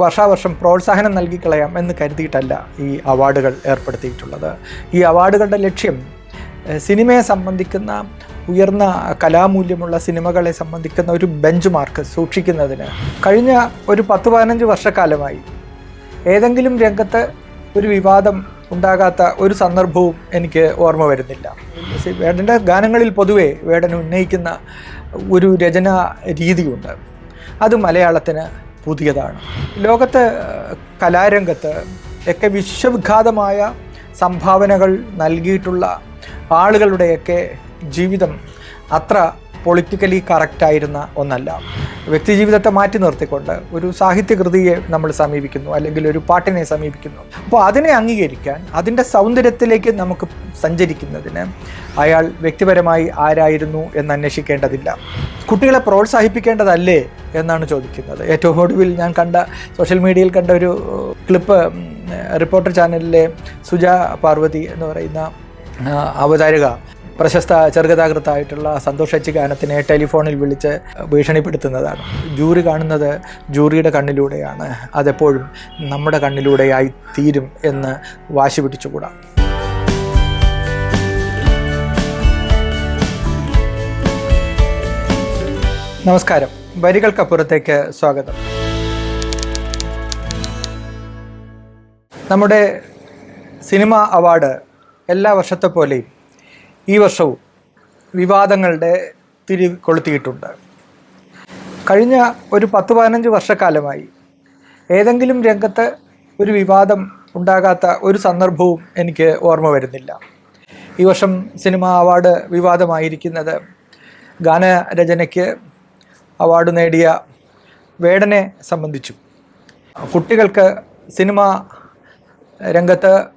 വർഷാവർഷം പ്രോത്സാഹനം നൽകിക്കളയാം എന്ന് കരുതിയിട്ടല്ല ഈ അവാർഡുകൾ ഏർപ്പെടുത്തിയിട്ടുള്ളത്. ഈ അവാർഡുകളുടെ ലക്ഷ്യം സിനിമയെ സംബന്ധിക്കുന്ന ഉയർന്ന കലാമൂല്യമുള്ള സിനിമകളെ സംബന്ധിക്കുന്ന ഒരു ബെഞ്ച് മാർക്ക് സൂക്ഷിക്കുന്നതിന് കഴിഞ്ഞ ഒരു പത്ത് പതിനഞ്ച് വർഷക്കാലമായി ഏതെങ്കിലും രംഗത്ത് ഒരു വിവാദം ഉണ്ടാകാത്ത ഒരു സന്ദർഭവും എനിക്ക് ഓർമ്മ വരുന്നില്ല. വേടന്റെ ഗാനങ്ങളിൽ പൊതുവെ വേടൻ ഉന്നയിക്കുന്ന ഒരു രചനാ രീതിയുണ്ട്. അത് മലയാളത്തിന് പുതിയതാണ്. ലോകത്ത് കലാരംഗത്ത് ഒക്കെ വിശ്വവിഖ്യാതമായ സംഭാവനകൾ നൽകിയിട്ടുള്ള ആളുകളുടെയൊക്കെ ജീവിതം അത്ര പൊളിറ്റിക്കലി കറക്റ്റായിരുന്ന ഒന്നല്ല. വ്യക്തി ജീവിതത്തെ മാറ്റി നിർത്തിക്കൊണ്ട് ഒരു സാഹിത്യകൃതിയെ നമ്മൾ സമീപിക്കുന്നു അല്ലെങ്കിൽ ഒരു പാട്ടിനെ സമീപിക്കുന്നു. അപ്പോൾ അതിനെ അംഗീകരിക്കാൻ അതിന്റെ സൗന്ദര്യത്തിലേക്ക് നമുക്ക് സഞ്ചരിക്കുന്നതിന് അയാൾ വ്യക്തിപരമായി ആരായിരുന്നു എന്ന് അന്വേഷിക്കേണ്ടതില്ല. കുട്ടികളെ പ്രോത്സാഹിപ്പിക്കേണ്ടതല്ലേ എന്നാണ് ചോദിക്കുന്നത്. ഏറ്റവും ഒടുവിൽ ഞാൻ കണ്ട സോഷ്യൽ മീഡിയയിൽ കണ്ട ഒരു ക്ലിപ്പ് റിപ്പോർട്ടർ ചാനലിലെ സുജ പാർവതി എന്ന് പറയുന്ന അവതാരക പ്രശസ്ത ചെറുകഥാകൃത്തായിട്ടുള്ള സന്തോഷ് അച്ചി ഗാനത്തിനെ ടെലിഫോണിൽ വിളിച്ച് ഭീഷണിപ്പെടുത്തുന്നതാണ്. ജൂറി കാണുന്നത് ജൂറിയുടെ കണ്ണിലൂടെയാണ്. അതെപ്പോഴും നമ്മുടെ കണ്ണിലൂടെയായി തീരും എന്ന് വാശി പിടിച്ചുകൂടാ. നമസ്കാരം. വരികൾക്കപ്പുറത്തേക്ക് സ്വാഗതം. നമ്മുടെ സിനിമ അവാർഡ് എല്ലാ വർഷത്തെ പോലെയും ഈ വർഷവും വിവാദങ്ങളുടെ തിരി കൊളുത്തിയിട്ടുണ്ട്. കഴിഞ്ഞ ഒരു പത്ത് പതിനഞ്ച് വർഷക്കാലമായി ഏതെങ്കിലും രംഗത്ത് ഒരു വിവാദം ഉണ്ടാകാത്ത ഒരു സന്ദർഭവും എനിക്ക് ഓർമ്മ വരുന്നില്ല. ഈ വർഷം സിനിമ അവാർഡ് വിവാദമായിരിക്കുന്നത് ഗാനരചനയ്ക്ക് അവാർഡ് നേടിയ വേടനെ സംബന്ധിച്ചു. കുട്ടികൾക്ക് സിനിമ രംഗത്ത്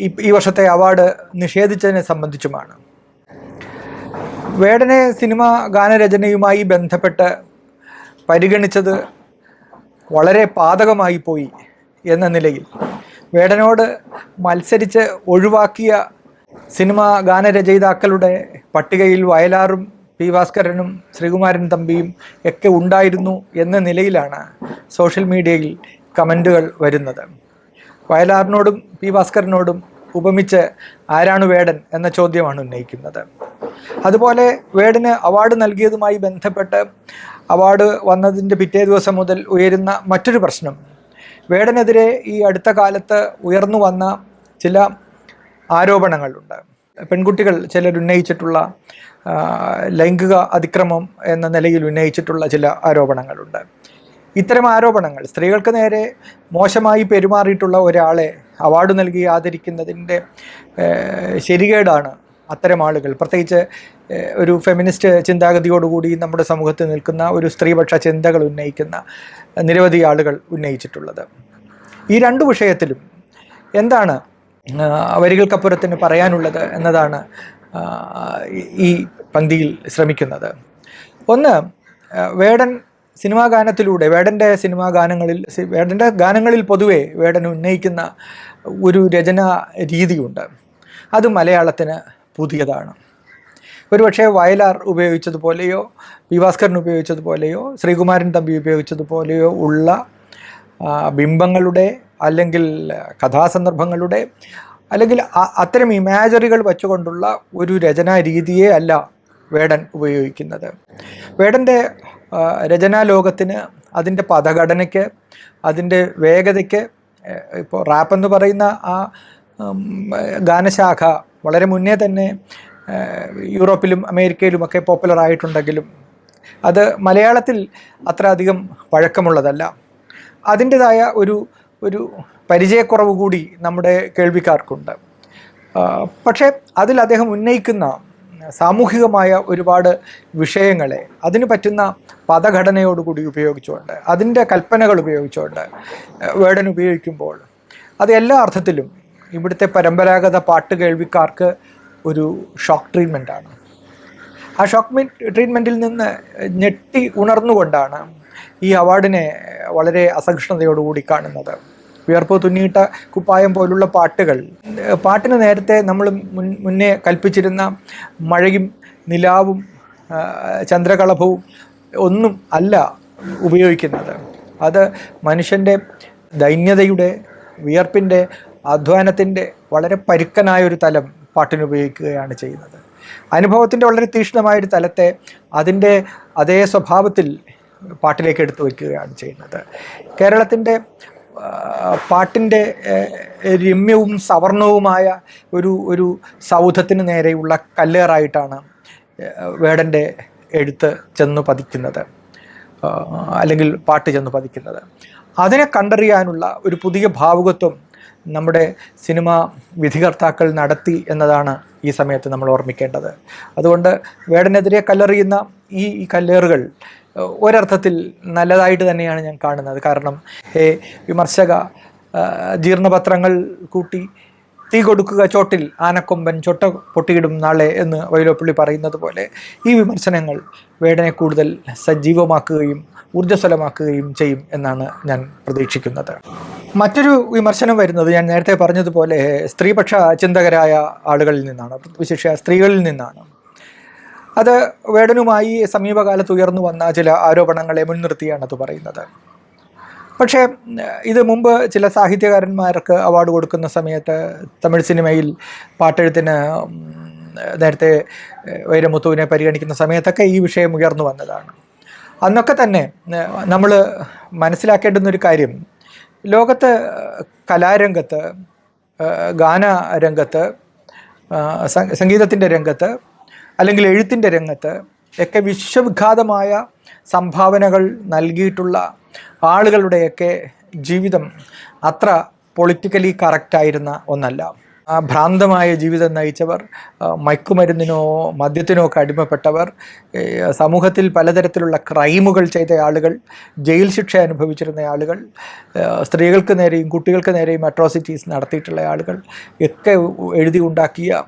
ഈ വർഷത്തെ അവാർഡ് നിഷേധിച്ചതിനെ സംബന്ധിച്ചുമാണ്. വേടനെ സിനിമ ഗാനരചനയുമായി ബന്ധപ്പെട്ട് പരിഗണിച്ചത് വളരെ പാതകമായി പോയി എന്ന നിലയിൽ വേടനോട് മത്സരിച്ച് ഒഴിവാക്കിയ സിനിമ ഗാനരചയിതാക്കളുടെ പട്ടികയിൽ വയലാറും പി ഭാസ്കരനും ശ്രീകുമാരൻ തമ്പിയും ഒക്കെ ഉണ്ടായിരുന്നു എന്ന നിലയിലാണ് സോഷ്യൽ മീഡിയയിൽ കമന്റുകൾ വരുന്നത്. വയലാറിനോടും പി ഭാസ്കരനോടും ഉപമിച്ച് ആരാണ് വേടൻ എന്ന ചോദ്യമാണ് ഉന്നയിക്കുന്നത്. അതുപോലെ വേടന് അവാർഡ് നൽകിയതുമായി ബന്ധപ്പെട്ട് അവാർഡ് വന്നതിന്റെ പിറ്റേ ദിവസം മുതൽ ഉയരുന്ന മറ്റൊരു പ്രശ്നം. വേടനെതിരെ ഈ അടുത്ത കാലത്ത് ഉയർന്നു വന്ന ചില ആരോപണങ്ങളുണ്ട്. പെൺകുട്ടികൾ ചിലർ ഉന്നയിച്ചിട്ടുള്ള ലൈംഗിക അതിക്രമം എന്ന നിലയിൽ ഉന്നയിച്ചിട്ടുള്ള ചില ആരോപണങ്ങളുണ്ട്. ഇത്തരം ആരോപണങ്ങൾ സ്ത്രീകൾക്ക് നേരെ മോശമായി പെരുമാറിയിട്ടുള്ള ഒരാളെ അവാർഡ് നൽകി ആദരിക്കുന്നതിന്റെ ശരികേടാണ് അത്തരം ആളുകൾ. പ്രത്യേകിച്ച് ഒരു ഫെമിനിസ്റ്റ് ചിന്താഗതിയോടുകൂടി നമ്മുടെ സമൂഹത്തിൽ നിൽക്കുന്ന ഒരു സ്ത്രീപക്ഷ ചിന്തകൾ ഉന്നയിക്കുന്ന നിരവധി ആളുകൾ ഉന്നയിച്ചിട്ടുള്ളത്. ഈ രണ്ട് വിഷയത്തിലും എന്താണ് വരികൾക്കപ്പുറത്തിന് പറയാനുള്ളത് എന്നതാണ് ഈ- പങ്ക്തിയിൽ ശ്രമിക്കുന്നത്. ഒന്ന് വേടൻ സിനിമാ ഗാനത്തിലൂടെ വേടന്റെ സിനിമാ ഗാനങ്ങളിൽ വേടന്റെ ഗാനങ്ങളിൽ പൊതുവെ വേടൻ ഉന്നയിക്കുന്ന ഒരു രചനാ രീതിയുണ്ട്. അത് മലയാളത്തിന് പുതിയതാണ്. ഒരുപക്ഷെ വയലാർ ഉപയോഗിച്ചതുപോലെയോ പി ഭാസ്കരൻ ഉപയോഗിച്ചതുപോലെയോ ശ്രീകുമാരൻ തമ്പി ഉപയോഗിച്ചതുപോലെയോ ഉള്ള ബിംബങ്ങളുടെ അല്ലെങ്കിൽ കഥാസന്ദർഭങ്ങളുടെ അല്ലെങ്കിൽ അത്തരം ഇമാജറികൾ വച്ചുകൊണ്ടുള്ള ഒരു രചനാ രീതിയെ അല്ല വേടൻ ഉപയോഗിക്കുന്നത്. വേടന്റെ രചനാ ലോകത്തിന് അതിന്റെ പദഘടനയ്ക്ക് അതിന്റെ വേഗതയ്ക്ക് ഇപ്പോൾ റാപ്പ് എന്ന് പറയുന്ന ആ ഗാനശാഖ വളരെ മുന്നേ തന്നെ യൂറോപ്പിലും അമേരിക്കയിലുമൊക്കെ പോപ്പുലർ ആയിട്ടുണ്ടെങ്കിലും അത് മലയാളത്തിൽ അത്ര അധികം പഴക്കമുള്ളതല്ല. അതിന്റെതായ ഒരു ഒരു പരിചയക്കുറവ് കൂടി നമ്മുടെ കേൾവിക്കാർക്കുണ്ട്. പക്ഷേ അതിൽ അദ്ദേഹം ഉന്നയിക്കുന്ന സാമൂഹികമായ ഒരുപാട് വിഷയങ്ങളെ അതിന് പറ്റുന്ന പദഘടനയോടുകൂടി ഉപയോഗിച്ചുകൊണ്ട് അതിന്റെ കൽപ്പനകൾ ഉപയോഗിച്ചുകൊണ്ട് വേടൻ ഉപയോഗിക്കുമ്പോൾ അത് എല്ലാ അർത്ഥത്തിലും ഇവിടുത്തെ പരമ്പരാഗത പാട്ട് കേൾവിക്കാർക്ക് ഒരു ഷോക്ക് ട്രീറ്റ്മെന്റാണ് ആ ഷോക്ക് ട്രീറ്റ്മെന്റിൽ നിന്ന് ഞെട്ടി ഉണർന്നുകൊണ്ടാണ് ഈ അവാർഡിനെ വളരെ അസഹിഷ്ണുതയോടുകൂടി കാണുന്നത്. വിയർപ്പ് തുന്നിയിട്ട കുപ്പായം പോലുള്ള പാട്ടുകൾ. പാട്ടിന് നേരത്തെ നമ്മൾ മുൻ മുന്നേ കൽപ്പിച്ചിരുന്ന മഴയും നിലാവും ചന്ദ്രകളഭവും ഒന്നും അല്ല ഉപയോഗിക്കുന്നത്. അത് മനുഷ്യന്റെ ദൈന്യതയുടെ വിയർപ്പിന്റെ അധ്വാനത്തിന്റെ വളരെ പരുക്കനായ ഒരു തലം പാട്ടിന് ഉപയോഗിക്കുകയാണ് ചെയ്യുന്നത്. അനുഭവത്തിന്റെ വളരെ തീക്ഷ്ണമായൊരു തലത്തെ അതിന്റെ അതേ സ്വഭാവത്തിൽ പാട്ടിലേക്ക് എടുത്തു വയ്ക്കുകയാണ് ചെയ്യുന്നത്. കേരളത്തിന്റെ പാട്ടിന്റെ രമ്യവും സവർണവുമായ ഒരു ഒരു സൗധത്തിന് നേരെയുള്ള കല്ലേറായിട്ടാണ് വേടന്റെ എഴുത്ത് ചെന്നു പതിക്കുന്നത്. അല്ലെങ്കിൽ പാട്ട് ചെന്ന് പതിക്കുന്നത്. അതിനെ കണ്ടറിയാനുള്ള ഒരു പുതിയ ഭാവുകത്വം നമ്മുടെ സിനിമ വിധികർത്താക്കൾ നടത്തി എന്നതാണ് ഈ സമയത്ത് നമ്മൾ ഓർമ്മിക്കേണ്ടത്. അതുകൊണ്ട് വേടനെതിരെ കല്ലെറിയുന്ന ഈ കല്ലേറുകൾ ഒരർത്ഥത്തിൽ നല്ലതായിട്ട് തന്നെയാണ് ഞാൻ കാണുന്നത്. കാരണം ഹേ വിമർശക ജീർണപത്രങ്ങൾ കൂട്ടി തീ കൊടുക്കുക ചോട്ടിൽ ആനക്കൊമ്പൻ ചൊട്ട പൊട്ടിയിടും നാളെ എന്ന് വൈലോപ്പള്ളി പറയുന്നത് പോലെ ഈ വിമർശനങ്ങൾ വേടനെ കൂടുതൽ സജീവമാക്കുകയും ഊർജസ്വലമാക്കുകയും ചെയ്യും എന്നാണ് ഞാൻ പ്രതീക്ഷിക്കുന്നത്. മറ്റൊരു വിമർശനം വരുന്നത് ഞാൻ നേരത്തെ പറഞ്ഞതുപോലെ സ്ത്രീപക്ഷ ചിന്തകരായ ആളുകളിൽ നിന്നാണ്. വിശേഷ സ്ത്രീകളിൽ നിന്നാണ്. അത് വേടനുമായി സമീപകാലത്ത് ഉയർന്നു വന്ന ചില ആരോപണങ്ങളെ മുൻനിർത്തിയാണ് അത് പറയുന്നത്. പക്ഷേ ഇത് മുമ്പ് ചില സാഹിത്യകാരന്മാർക്ക് അവാർഡ് കൊടുക്കുന്ന സമയത്ത് തമിഴ് സിനിമയിൽ പാട്ടെഴുത്തിന് നേരത്തെ വൈരമുത്തുവിനെ പരിഗണിക്കുന്ന സമയത്തൊക്കെ ഈ വിഷയം ഉയർന്നു വന്നതാണ്. അന്നൊക്കെ തന്നെ നമ്മൾ മനസ്സിലാക്കേണ്ടുന്ന ഒരു കാര്യം ലോകത്ത് കലാരംഗത്ത് ഗാന ഗാനരംഗത്ത് സംഗീതത്തിന്റെ രംഗത്ത് അല്ലെങ്കിൽ എഴുത്തിന്റെ രംഗത്ത് ഒക്കെ വിശ്വവിഖ്യാതമായ സംഭാവനകൾ നൽകിയിട്ടുള്ള ആളുകളുടെയൊക്കെ ജീവിതം അത്ര പൊളിറ്റിക്കലി കറക്റ്റായിരുന്ന ഒന്നല്ല. ഭ്രാന്തമായ ജീവിതം നയിച്ചവർ മയക്കുമരുന്നിനോ മദ്യത്തിനോ ഒക്കെ അടിമപ്പെട്ടവർ സമൂഹത്തിൽ പലതരത്തിലുള്ള ക്രൈമുകൾ ചെയ്ത ആളുകൾ ജയിൽ ശിക്ഷ അനുഭവിച്ചിരുന്ന ആളുകൾ സ്ത്രീകൾക്ക് നേരെയും കുട്ടികൾക്ക് നേരെയും അട്രോസിറ്റീസ് നടത്തിയിട്ടുള്ള ആളുകൾ ഒക്കെ എഴുതി ഉണ്ടാക്കിയ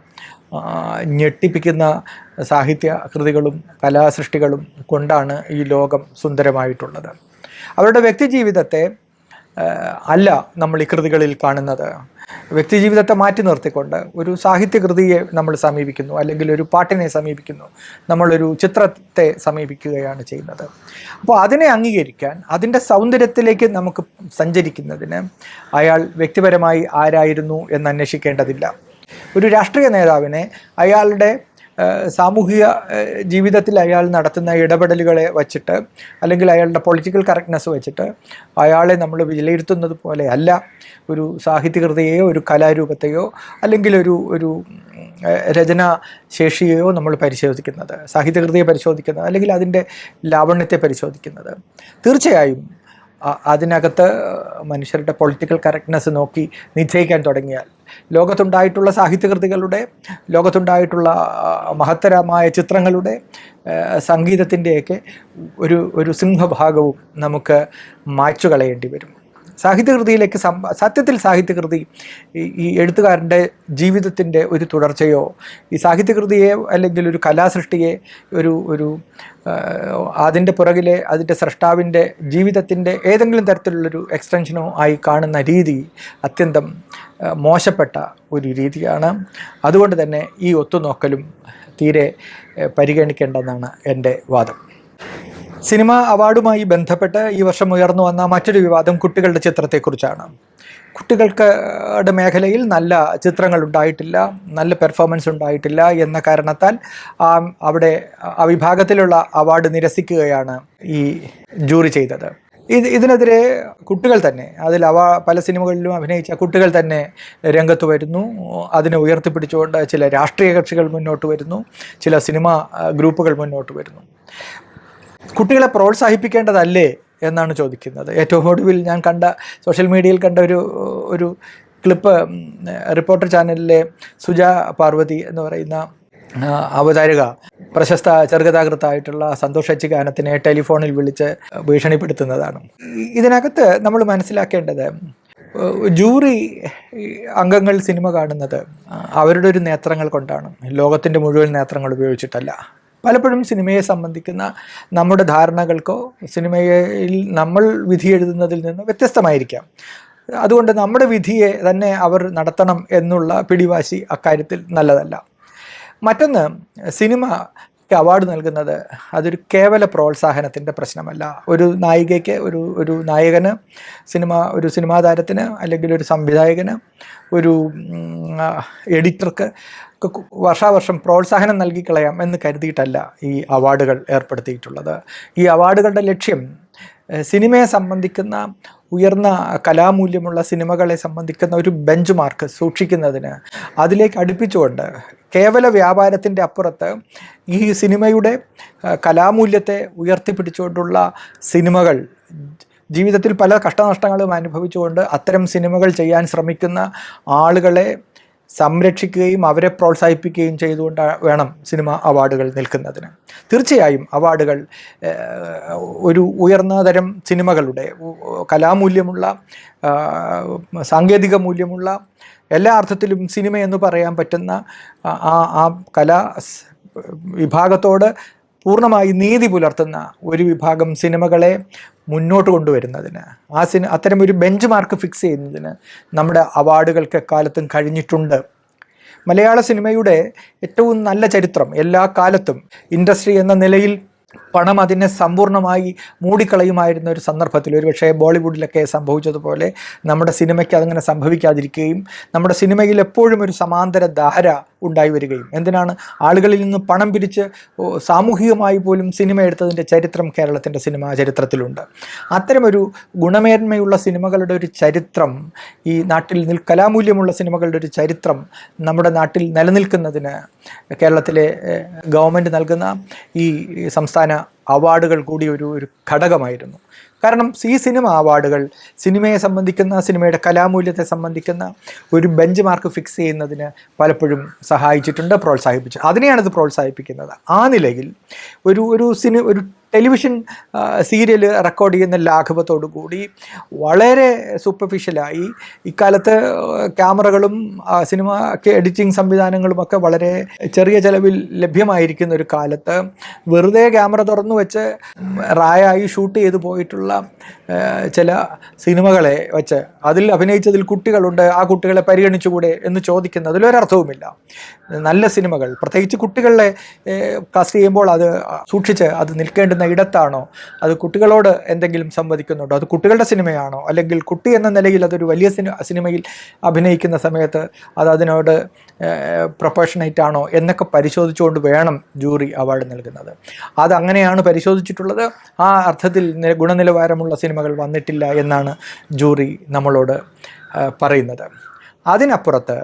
ഞെട്ടിപ്പിക്കുന്ന സാഹിത്യ കൃതികളും കലാസൃഷ്ടികളും കൊണ്ടാണ് ഈ ലോകം സുന്ദരമായിട്ടുള്ളത്. അവരുടെ വ്യക്തിജീവിതത്തെ അല്ല നമ്മൾ ഈ കൃതികളിൽ കാണുന്നത്. വ്യക്തിജീവിതത്തെ മാറ്റി നിർത്തിക്കൊണ്ട് ഒരു സാഹിത്യകൃതിയെ നമ്മൾ സമീപിക്കുന്നു അല്ലെങ്കിൽ ഒരു പാട്ടിനെ സമീപിക്കുന്നു നമ്മളൊരു ചിത്രത്തെ സമീപിക്കുകയാണ് ചെയ്യുന്നത്. അപ്പോൾ അതിനെ അംഗീകരിക്കാൻ അതിന്റെ സൗന്ദര്യത്തിലേക്ക് നമുക്ക് സഞ്ചരിക്കുന്നതിന് അയാൾ വ്യക്തിപരമായി ആരായിരുന്നു എന്ന് അന്വേഷിക്കേണ്ടതില്ല. ഒരു രാഷ്ട്രീയ നേതാവിനെ അയാളുടെ സാമൂഹിക ജീവിതത്തിൽ അയാൾ നടത്തുന്ന ഇടപെടലുകളെ വച്ചിട്ട് അല്ലെങ്കിൽ അയാളുടെ പൊളിറ്റിക്കൽ കറക്റ്റ്നെസ് വെച്ചിട്ട് അയാളെ നമ്മൾ വിലയിരുത്തുന്നത് പോലെ അല്ല ഒരു സാഹിത്യകൃതയെയോ ഒരു കലാരൂപത്തെയോ അല്ലെങ്കിൽ ഒരു ഒരു രചനാ ശേഷിയെയോ നമ്മൾ പരിശോധിക്കുന്നത് സാഹിത്യകൃതിയെ പരിശോധിക്കുന്നത് അല്ലെങ്കിൽ അതിന്റെ ലാവണ്യത്തെ പരിശോധിക്കുന്നത്. തീർച്ചയായും അതിനകത്ത് മനുഷ്യരുടെ പൊളിറ്റിക്കൽ കറക്റ്റ്നെസ് നോക്കി നിശ്ചയിക്കാൻ തുടങ്ങിയാൽ ലോകത്തുണ്ടായിട്ടുള്ള സാഹിത്യകൃതികളുടെ ലോകത്തുണ്ടായിട്ടുള്ള മഹത്തരമായ ചിത്രങ്ങളുടെ സംഗീതത്തിന്റെയൊക്കെ ഒരു ഒരു സിംഹഭാഗവും നമുക്ക് മായ്ച്ചു കളയേണ്ടി വരും. സാഹിത്യകൃതിയിലേക്ക് സത്യത്തിൽ സാഹിത്യകൃതി ഈ എഴുത്തുകാരന്റെ ജീവിതത്തിന്റെ ഒരു തുടർച്ചയോ ഈ സാഹിത്യകൃതിയെ അല്ലെങ്കിൽ ഒരു കലാസൃഷ്ടിയെ ഒരു ഒരു അതിന്റെ പുറകിലെ അതിന്റെ സൃഷ്ടാവിന്റെ ജീവിതത്തിന്റെ ഏതെങ്കിലും തരത്തിലുള്ളൊരു എക്സ്റ്റൻഷനോ ആയി കാണുന്ന രീതി അത്യന്തം മോശപ്പെട്ട ഒരു രീതിയാണ്. അതുകൊണ്ട് തന്നെ ഈ ഒത്തുനോക്കലും തീരെ പരിഗണിക്കേണ്ടെന്നാണ് എന്റെ വാദം. സിനിമ അവാർഡുമായി ബന്ധപ്പെട്ട് ഈ വർഷം ഉയർന്നു വന്ന മറ്റൊരു വിവാദം കുട്ടികളുടെ ചിത്രത്തെക്കുറിച്ചാണ്. കുട്ടികൾക്ക് ടെ മേഖലയിൽ നല്ല ചിത്രങ്ങൾ ഉണ്ടായിട്ടില്ല നല്ല പെർഫോമൻസ് ഉണ്ടായിട്ടില്ല എന്ന കാരണത്താൽ അവിടെ ആ വിഭാഗത്തിലുള്ള അവാർഡ് നിരസിക്കുകയാണ് ഈ ജൂറി ചെയ്തത്. ഇത് ഇതിനെതിരെ കുട്ടികൾ തന്നെ അതിൽ അവ പല സിനിമകളിലും അഭിനയിച്ച കുട്ടികൾ തന്നെ രംഗത്ത് വരുന്നു. അതിനെ ഉയർത്തിപ്പിടിച്ചുകൊണ്ട് ചില രാഷ്ട്രീയ കക്ഷികൾ മുന്നോട്ട് വരുന്നു. ചില സിനിമ ഗ്രൂപ്പുകൾ മുന്നോട്ട് വരുന്നു. കുട്ടികളെ പ്രോത്സാഹിപ്പിക്കേണ്ടതല്ലേ എന്നാണ് ചോദിക്കുന്നത്. ഏറ്റവും ഒടുവിൽ ഞാൻ കണ്ട സോഷ്യൽ മീഡിയയിൽ കണ്ട ഒരു ഒരു ക്ലിപ്പ് റിപ്പോർട്ടർ ചാനലിലെ സുജ പാർവതി എന്ന് പറയുന്ന അവതാരിക പ്രശസ്ത ചെറുകഥാകൃത്തായിട്ടുള്ള സന്തോഷ് ഗാനത്തിനെ ടെലിഫോണിൽ വിളിച്ച് ഭീഷണിപ്പെടുത്തുന്നതാണ്. ഇതിനകത്ത് നമ്മൾ മനസ്സിലാക്കേണ്ടത് ജൂറി അംഗങ്ങൾ സിനിമ കാണുന്നത് അവരുടെ ഒരു നേത്രങ്ങൾ കൊണ്ടാണ്. ലോകത്തിന്റെ മുഴുവൻ നേത്രങ്ങൾ ഉപയോഗിച്ചിട്ടല്ല. പലപ്പോഴും സിനിമയെ സംബന്ധിക്കുന്ന നമ്മുടെ ധാരണകൾക്കോ സിനിമയിൽ നമ്മൾ വിധി എഴുതുന്നതിൽ നിന്ന് വ്യത്യസ്തമായിരിക്കാം. അതുകൊണ്ട് നമ്മുടെ വിധിയെ തന്നെ അവർ നടത്തണം എന്നുള്ള പിടിവാശി അക്കാര്യത്തിൽ നല്ലതല്ല. മറ്റൊന്ന് സിനിമ അവാർഡ് നൽകുന്നത് അതൊരു കേവല പ്രോത്സാഹനത്തിന്റെ പ്രശ്നമല്ല. ഒരു നായികയ്ക്ക് ഒരു ഒരു നായകന് സിനിമ ഒരു സിനിമാ താരത്തിന് അല്ലെങ്കിൽ ഒരു സംവിധായകന് ഒരു എഡിറ്റർക്ക് വർഷാവർഷം പ്രോത്സാഹനം നൽകിക്കളയാം എന്ന് കരുതിയിട്ടല്ല ഈ അവാർഡുകൾ ഏർപ്പെടുത്തിയിട്ടുള്ളത്. ഈ അവാർഡുകളുടെ ലക്ഷ്യം സിനിമയെ സംബന്ധിക്കുന്ന ഉയർന്ന കലാമൂല്യമുള്ള സിനിമകളെ സംബന്ധിക്കുന്ന ഒരു ബെഞ്ച് മാർക്ക് സൂക്ഷിക്കുന്നതിന് അതിലേക്ക് അടുപ്പിച്ചുകൊണ്ട് കേവല വ്യാപാരത്തിന്റെ അപ്പുറത്ത് ഈ സിനിമയുടെ കലാമൂല്യത്തെ ഉയർത്തിപ്പിടിച്ചുകൊണ്ടുള്ള സിനിമകൾ ജീവിതത്തിൽ പല കഷ്ടനഷ്ടങ്ങളും അനുഭവിച്ചുകൊണ്ട് അത്തരം സിനിമകൾ ചെയ്യാൻ ശ്രമിക്കുന്ന ആളുകളെ സംരക്ഷിക്കുകയും അവരെ പ്രോത്സാഹിപ്പിക്കുകയും ചെയ്തുകൊണ്ട് വേണം സിനിമ അവാർഡുകൾ നിൽക്കുന്നതിന്. തീർച്ചയായും അവാർഡുകൾ ഒരു ഉയർന്ന തരം സിനിമകളുടെ കലാമൂല്യമുള്ള സാങ്കേതിക മൂല്യമുള്ള എല്ലാ അർത്ഥത്തിലും സിനിമ എന്ന് പറയാൻ പറ്റുന്ന ആ ആ കലാ വിഭാഗത്തോട് പൂർണമായി നീതി പുലർത്തുന്ന ഒരു വിഭാഗം സിനിമകളെ മുന്നോട്ട് കൊണ്ടുവരുന്നതിന് ആ സിനി അത്തരം ഒരു ബെഞ്ച് മാർക്ക് ഫിക്സ് ചെയ്യുന്നതിന് നമ്മുടെ അവാർഡുകൾക്ക് എക്കാലത്തും കഴിഞ്ഞിട്ടുണ്ട്. മലയാള സിനിമയുടെ ഏറ്റവും നല്ല ചരിത്രം എല്ലാ കാലത്തും ഇൻഡസ്ട്രി എന്ന നിലയിൽ പണം അതിനെ സമ്പൂർണമായി മൂടിക്കളയുമായിരുന്ന ഒരു സന്ദർഭത്തിൽ ഒരുപക്ഷെ ബോളിവുഡിലൊക്കെ സംഭവിച്ചതുപോലെ നമ്മുടെ സിനിമയ്ക്ക് അതങ്ങനെ സംഭവിക്കാതിരിക്കുകയും നമ്മുടെ സിനിമയിൽ എപ്പോഴും ഒരു സമാന്തര ധാര ഉണ്ടായി വരികയും. എന്തിനാണ്? ആളുകളിൽ നിന്ന് പണം പിരിച്ച് സാമൂഹികമായി പോലും സിനിമ എടുത്തതിന്റെ ചരിത്രം കേരളത്തിന്റെ സിനിമാ ചരിത്രത്തിലുണ്ട്. അത്തരമൊരു ഗുണമേന്മയുള്ള സിനിമകളുടെ ഒരു ചരിത്രം ഈ നാട്ടിൽ നിൽ കലാമൂല്യമുള്ള സിനിമകളുടെ ഒരു ചരിത്രം നമ്മുടെ നാട്ടിൽ നിലനിൽക്കുന്നതിന് കേരളത്തിലെ ഗവൺമെന്റ് നൽകുന്ന ഈ സംസ്ഥാന അവാർഡുകൾ കൂടി ഒരു ഒരു ഘടകമായിരുന്നു. കാരണം ഈ സിനിമ അവാർഡുകൾ സിനിമയെ സംബന്ധിക്കുന്ന സിനിമയുടെ കലാമൂല്യത്തെ സംബന്ധിക്കുന്ന ഒരു ബെഞ്ച് മാർക്ക് ഫിക്സ് ചെയ്യുന്നതിന് പലപ്പോഴും സഹായിച്ചിട്ടുണ്ട് പ്രോത്സാഹിപ്പിച്ചു. അതിനെയാണ് ഇത് പ്രോത്സാഹിപ്പിക്കുന്നത്. ആ നിലയിൽ ഒരു ഒരു സിനി ഒരു ടെലിവിഷൻ സീരിയൽ റെക്കോർഡ് ചെയ്യുന്ന ലാഘവത്തോടു കൂടി വളരെ സൂപ്പർഫിഷ്യലായി ഇക്കാലത്ത് ക്യാമറകളും സിനിമ എഡിറ്റിംഗ് സംവിധാനങ്ങളും ഒക്കെ വളരെ ചെറിയ ചെലവിൽ ലഭ്യമായിരിക്കുന്ന ഒരു കാലത്ത് വെറുതെ ക്യാമറ തുറന്നു വെച്ച് റായായി ഷൂട്ട് ചെയ്തു പോയിട്ടുള്ള ചില സിനിമകളെ വെച്ച് അതിൽ അഭിനയിച്ചതിൽ കുട്ടികളുണ്ട് ആ കുട്ടികളെ പരിഗണിച്ചുകൂടെ എന്ന് ചോദിക്കുന്നതിൽ അതിലൊരർത്ഥവുമില്ല. നല്ല സിനിമകൾ. പ്രത്യേകിച്ച് കുട്ടികളെ കാസ്റ്റ് ചെയ്യുമ്പോൾ അത് സൂക്ഷിച്ച് അത് നിൽക്കേണ്ടുന്ന ഇടത്താണോ? അത് കുട്ടികളോട് എന്തെങ്കിലും സംവദിക്കുന്നുണ്ടോ? അത് കുട്ടികളുടെ സിനിമയാണോ? അല്ലെങ്കിൽ കുട്ടി എന്ന നിലയിൽ അതൊരു വലിയ സിനിമയിൽ അഭിനയിക്കുന്ന സമയത്ത് അത് അതിനോട് പ്രൊഫഷണേറ്റ് ആണോ എന്നൊക്കെ പരിശോധിച്ചുകൊണ്ട് വേണം ജൂറി അവാർഡ് നൽകുന്നത്. അത് അങ്ങനെയാണ് പരിശോധിച്ചിട്ടുള്ളത്. ആ അർത്ഥത്തിൽ ഗുണനിലവാരമുള്ള സിനിമകൾ വന്നിട്ടില്ല എന്നാണ് ജൂറി നമ്മളോട് പറയുന്നത്. അതിനപ്പുറത്ത്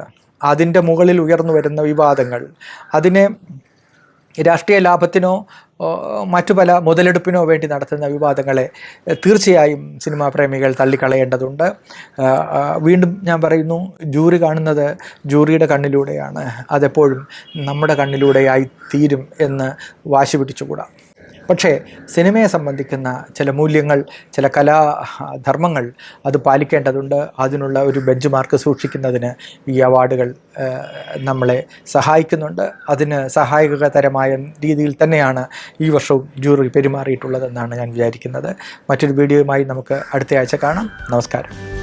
അതിന്റെ മുകളിൽ ഉയർന്നു വരുന്ന വിവാദങ്ങൾ. അതിനെ രാഷ്ട്രീയ ലാഭത്തിനോ മറ്റു പല മുതലെടുപ്പിനോ വേണ്ടി നടത്തുന്ന വിവാദങ്ങളെ തീർച്ചയായും സിനിമാ പ്രേമികൾ തള്ളിക്കളയേണ്ടതുണ്ട്. വീണ്ടും ഞാൻ പറയുന്നു ജൂറി കാണുന്നത് ജൂറിയുടെ കണ്ണിലൂടെയാണ്. അതെപ്പോഴും നമ്മുടെ കണ്ണിലൂടെയായി തീരും എന്ന് വാശി പിടിച്ചുകൂടാ. പക്ഷേ സിനിമയെ സംബന്ധിക്കുന്ന ചില മൂല്യങ്ങൾ ചില കലാ ധർമ്മങ്ങൾ അത് പാലിക്കേണ്ടതുണ്ട്. അതിനുള്ള ഒരു ബെഞ്ച് മാർക്ക് സൂക്ഷിക്കുന്നതിന് ഈ അവാർഡുകൾ നമ്മളെ സഹായിക്കുന്നുണ്ട്. അതിന് സഹായകതരമായ രീതിയിൽ തന്നെയാണ് ഈ വർഷവും ജൂറി പെരുമാറിയിട്ടുള്ളതെന്നാണ് ഞാൻ വിചാരിക്കുന്നത്. മറ്റൊരു വീഡിയോയുമായി നമുക്ക് അടുത്തയാഴ്ച കാണാം. നമസ്കാരം.